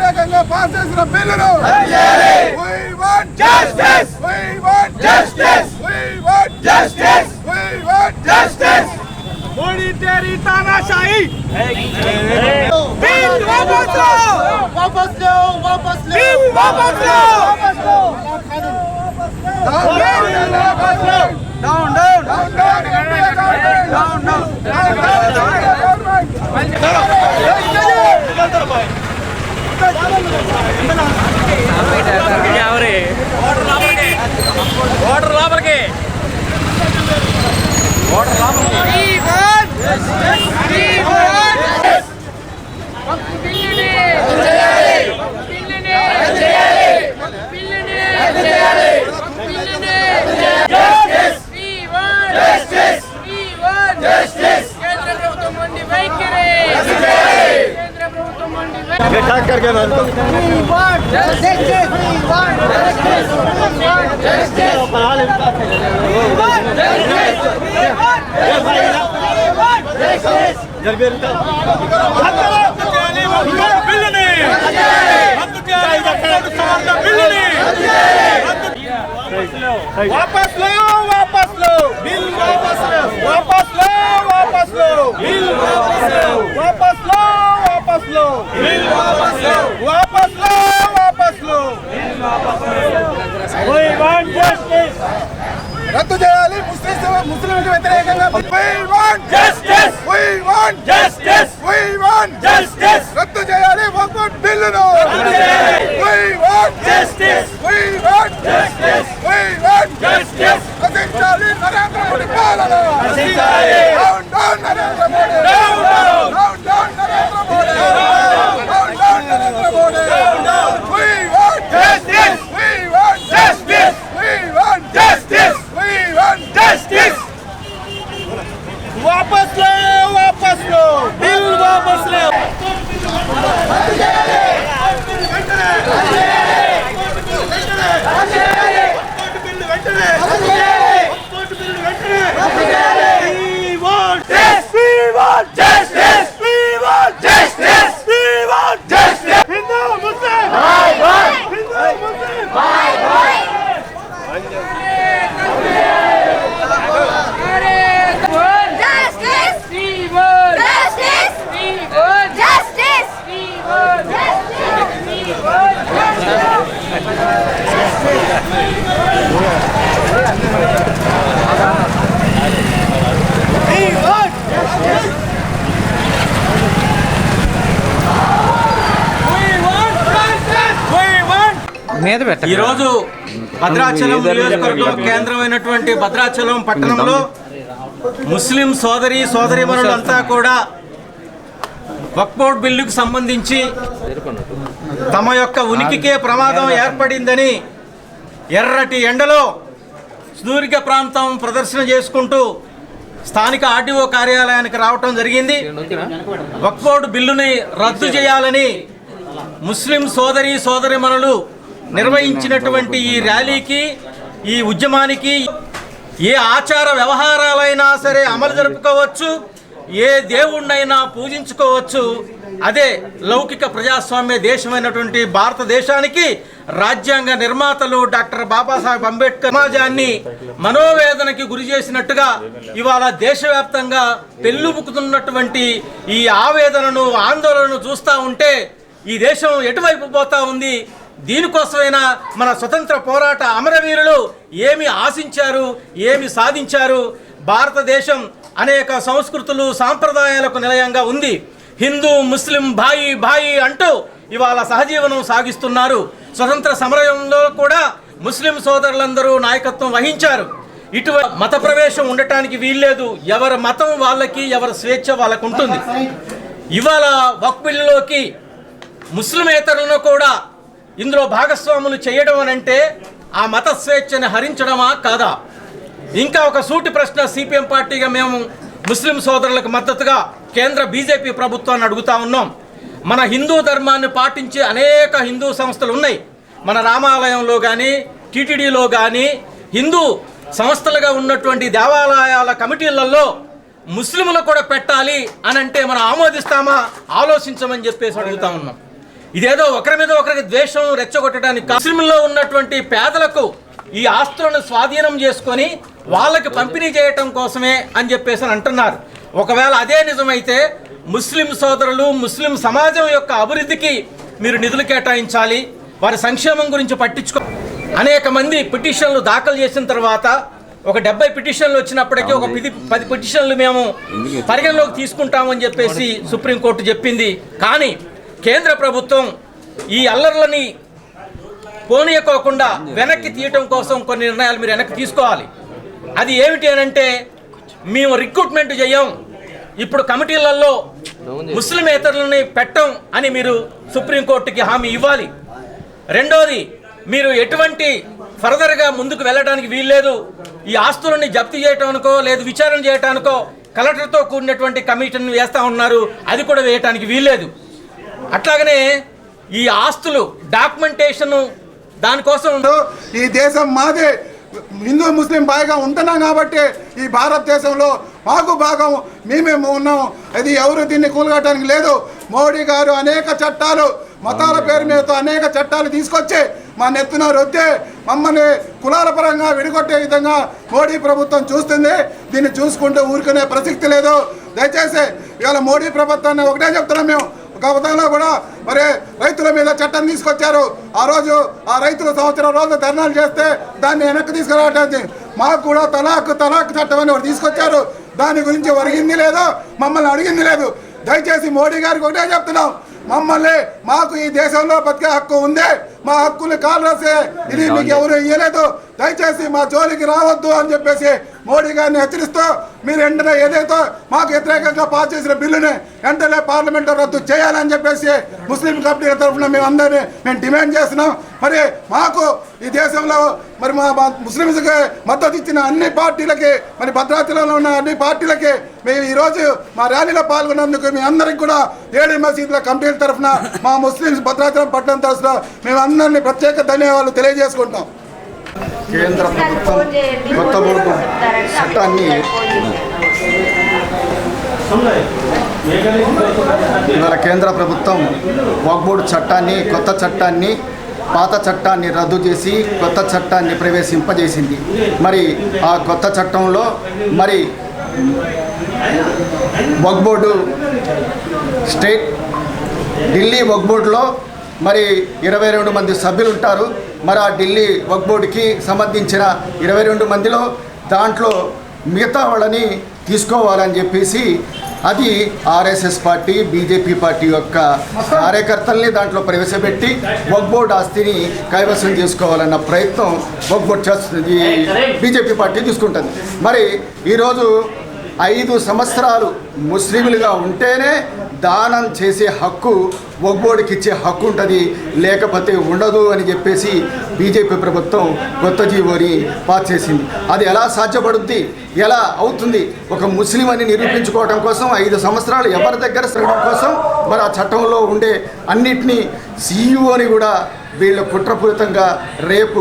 వ్యతిరేకంగా పాస్ చేసిన బిల్లును justice justice justice justice Modi Theri తానాషాహి బిల్ వాపస్ లో వాపస్ లో వాపస్ లో బిల్ వాపస్ లో వాపస్ లో Takkar ke naam pe we want justice we want justice we want justice we want justice we want justice we want justice రద్దు చేయాలి ముస్లిం ముస్లింలకు వ్యతిరేకంగా రద్దు చేయాలి వక్ఫ్ బిల్లును నరేంద్ర మోడీ పాలన నరేంద్ర మోడీ ఈరోజు భద్రాచలం నియోజకవర్గం కేంద్రమైనటువంటి భద్రాచలం పట్టణంలో ముస్లిం సోదరి సోదరిమణులంతా కూడా వక్బోర్డ్ బిల్లుకు సంబంధించి తమ యొక్క ఉనికికే ప్రమాదం ఏర్పడిందని ఎర్రటి ఎండలో సుదీర్ఘ ప్రాంతం ప్రదర్శన చేసుకుంటూ స్థానిక ఆర్డీఓ కార్యాలయానికి రావటం జరిగింది. వక్బోర్డు బిల్లుని రద్దు చేయాలని ముస్లిం సోదరి సోదరిమణులు నిర్వహించినటువంటి ఈ ర్యాలీకి ఈ ఉద్యమానికి ఏ ఆచార వ్యవహారాలైనా సరే అమలు జరుపుకోవచ్చు. ఏ దేవుణ్ణైనా పూజించుకోవచ్చు. అదే లౌకిక ప్రజాస్వామ్య దేశమైనటువంటి భారతదేశానికి రాజ్యాంగ నిర్మాతలు డాక్టర్ బాబాసాహెబ్ అంబేద్కర్ సమాజాన్ని మనోవేదనకి గురి చేసినట్టుగా ఇవాళ దేశవ్యాప్తంగా పెళ్ళుబుకుతున్నటువంటి ఈ ఆవేదనను ఆందోళనను చూస్తూ ఉంటే ఈ దేశం ఎటువైపు పోతా ఉంది? దీనికోసమైనా మన స్వతంత్ర పోరాట అమరవీరులు ఏమి ఆశించారు ఏమి సాధించారు? భారతదేశం అనేక సంస్కృతులు సాంప్రదాయాలకు నిలయంగా ఉంది. హిందూ ముస్లిం భాయి భాయి అంటూ ఇవాళ సహజీవనం సాగిస్తున్నారు. స్వతంత్ర సమరయంలో కూడా ముస్లిం సోదరులందరూ నాయకత్వం వహించారు. ఇటు మత ప్రవేశం ఉండటానికి వీల్లేదు. ఎవరి మతం వాళ్ళకి ఎవరి స్వేచ్ఛ వాళ్ళకు ఉంటుంది ఇవాళ వక్ బిల్లులోకి ముస్లిమేతరులను కూడా ఇందులో భాగస్వాములు చేయడం అని అంటే ఆ మత స్వేచ్ఛని హరించడమా కాదా? ఇంకా ఒక సూటి ప్రశ్న సిపిఎం పార్టీగా మేము ముస్లిం సోదరులకు మద్దతుగా కేంద్ర బీజేపీ ప్రభుత్వాన్ని అడుగుతా ఉన్నాం. మన హిందూ ధర్మాన్ని పాటించే అనేక హిందూ సంస్థలు ఉన్నాయి. మన రామాలయంలో కానీ టీటీడీలో కానీ హిందూ సంస్థలుగా ఉన్నటువంటి దేవాలయాల కమిటీలలో ముస్లింలు కూడా పెట్టాలి అని అంటే మనం ఆమోదిస్తామా? ఆలోచించమని చెప్పేసి అడుగుతా ఉన్నాం. ఇదేదో ఒకరి మీద ఒకరికి ద్వేషం రెచ్చగొట్టడానికి ముస్లింలో ఉన్నటువంటి పేదలకు ఈ ఆస్తులను స్వాధీనం చేసుకొని వాళ్ళకి పంపిణీ చేయటం కోసమే అని చెప్పేసి అని అంటున్నారు. ఒకవేళ అదే నిజమైతే ముస్లిం సోదరులు ముస్లిం సమాజం యొక్క అభివృద్ధికి మీరు నిధులు కేటాయించాలి. వారి సంక్షేమం గురించి పట్టించుకో అనేక మంది పిటిషన్లు దాఖలు చేసిన తర్వాత ఒక డెబ్బై పిటిషన్లు వచ్చినప్పటికీ ఒక పది పది పిటిషన్లు మేము పరిగణలోకి తీసుకుంటామని చెప్పేసి సుప్రీంకోర్టు చెప్పింది. కానీ కేంద్ర ప్రభుత్వం ఈ అల్లర్లని పోనీయకోకుండా వెనక్కి తీయటం కోసం కొన్ని నిర్ణయాలు మీరు వెనక్కి తీసుకోవాలి. అది ఏమిటి అని అంటే మేము రిక్రూట్మెంట్ చేయం ఇప్పుడు కమిటీలలో ముస్లిమేతరులని పెట్టం అని మీరు సుప్రీంకోర్టుకి హామీ ఇవ్వాలి. రెండోది మీరు ఎటువంటి ఫర్దర్గా ముందుకు వెళ్ళడానికి వీల్లేదు. ఈ ఆస్తులని జప్తు చేయటానికో లేదు విచారణ చేయటానికో కలెక్టర్తో కూడినటువంటి కమిషన్ వేస్తూ ఉన్నారు. అది కూడా వేయటానికి వీల్లేదు. అట్లాగనే ఈ ఆస్తులు డాక్యుమెంటేషన్ దానికోసం ఈ దేశం మాదే హిందూ ముస్లిం బాగా ఉంటున్నాం కాబట్టి ఈ భారతదేశంలో మాకు భాగం మేమేమో ఉన్నాం. అది ఎవరు దీన్ని కూలగట్టడానికి లేదు. మోడీ గారు అనేక చట్టాలు మతాల పేరు మీద అనేక చట్టాలు తీసుకొచ్చి మా నెత్తిన రొద్దే మమ్మల్ని కులాల పరంగా విడగొట్టే విధంగా మోడీ ప్రభుత్వం చూస్తుంది. దీన్ని చూసుకుంటూ ఊరుకునే ప్రసక్తి లేదు. దయచేసి ఇవాళ మోడీ ప్రభుత్వాన్ని ఒకటే చెప్తున్నాం మేము. గతంలో కూడా మరి రైతుల మీద చట్టం తీసుకొచ్చారు. ఆ రోజు ఆ రైతులు సంవత్సరం రోజులు ధర్నాలు చేస్తే దాన్ని వెనక్కి తీసుకురావడానికి మాకు కూడా తలాక్ తలాక్ చట్టం అని తీసుకొచ్చారు. దాని గురించి ఒరిగింది లేదు మమ్మల్ని అడిగింది లేదు. దయచేసి మోడీ గారికి ఒకటే చెప్తున్నాం. మమ్మల్ని మాకు ఈ దేశంలో బతికే హక్కు ఉంది మా హక్కుని కాలు రాసే ఇది మీకు ఎవరు ఇవ్వలేదు దయచేసి మా జోలికి రావద్దు అని చెప్పేసి మోడీ గారిని హెచ్చరిస్తూ మీరు వెంటనే ఏదైతే మాకు వ్యతిరేకంగా పాస్ చేసిన బిల్లుని వెంటనే పార్లమెంట్లో రద్దు చేయాలని చెప్పేసి ముస్లిం కమిటీల తరఫున మేము అందరినీ మేము డిమాండ్ చేస్తున్నాం. మరి మాకు ఈ దేశంలో మరి మా మా ముస్లింస్కి మద్దతు ఇచ్చిన అన్ని పార్టీలకి మరి భద్రాచలంలో ఉన్న అన్ని పార్టీలకి మేము ఈరోజు మా ర్యాలీలో పాల్గొన్నందుకు మీ అందరికి కూడా ఏడు మసీదుల కమిటీల తరఫున మా ముస్లింస్ భద్రాచలం పట్టణం తరఫున మేము అందరినీ ప్రత్యేక ధన్యవాదాలు తెలియజేసుకుంటాం. కేంద్ర ప్రభుత్వం కొత్త బోర్డు చట్టాన్ని ఇవాళ కేంద్ర ప్రభుత్వం వాక్బోర్డు చట్టాన్ని కొత్త చట్టాన్ని పాత చట్టాన్ని రద్దు చేసి కొత్త చట్టాన్ని ప్రవేశింపజేసింది. మరి ఆ కొత్త చట్టంలో మరి వక్ బోర్డు స్టేట్ ఢిల్లీ వక్ బోర్డులో మరి ఇరవై రెండు మంది సభ్యులు ఉంటారు మరి ఆ ఢిల్లీ వక్ బోర్డుకి సంబంధించిన ఇరవై రెండు మందిలో దాంట్లో మిగతా వాళ్ళని తీసుకోవాలని చెప్పేసి అది ఆర్ఎస్ఎస్ పార్టీ బీజేపీ పార్టీ యొక్క కార్యకర్తల్ని దాంట్లో ప్రవేశపెట్టి వక్బోర్డ్ ఆస్తిని కైవసం చేసుకోవాలన్న ప్రయత్నం వక్బోర్డ్ చేస్తుంది. బీజేపీ పార్టీ తీసుకుంటుంది. మరి ఈరోజు ఐదు సంవత్సరాలు ముస్లింలుగా ఉంటేనే దానం చేసే హక్కు ఒగ్గోడికి ఇచ్చే హక్కు ఉంటుంది. లేకపోతే ఉండదు అని చెప్పేసి బీజేపీ ప్రభుత్వం కొత్త జీవోని పాస్ చేసింది. అది ఎలా సాధ్యపడుద్ది? ఎలా అవుతుంది? ఒక ముస్లిం అని నిరూపించుకోవడం కోసం ఐదు సంవత్సరాలు ఎవరి దగ్గర తిరగడం కోసం మరి ఆ చట్టంలో ఉండే అన్నిటినీ సీఈఓని కూడా వీళ్ళు కుట్రపూరితంగా రేపు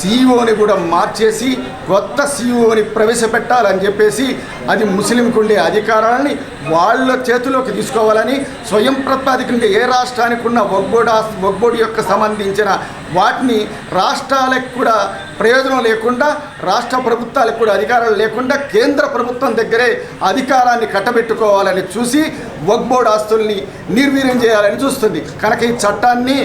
సీఈఓని కూడా మార్చేసి కొత్త సీఈఓని ప్రవేశపెట్టాలని చెప్పేసి అది ముస్లింకు ఉండే అధికారాలని వాళ్ళ చేతిలోకి తీసుకోవాలని స్వయం ప్రతిపాదికంగా ఏ రాష్ట్రానికి ఉన్న ఒగ్గోడ ఒగ్గోడి యొక్క సంబంధించిన వాటిని రాష్ట్రాలకు కూడా ప్రయోజనం లేకుండా రాష్ట్ర ప్రభుత్వాలకు కూడా అధికారాలు లేకుండా కేంద్ర ప్రభుత్వం దగ్గరే అధికారాన్ని కట్టబెట్టుకోవాలని చూసి వగ్బోర్డ్ ఆస్తుల్ని నిర్వీర్యం చేయాలని చూస్తుంది. కనుక ఈ చట్టాన్ని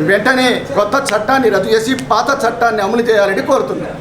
వెంటనే కొత్త చట్టాన్ని రద్దు చేసి పాత చట్టాన్ని అమలు చేయాలని కోరుతున్నాను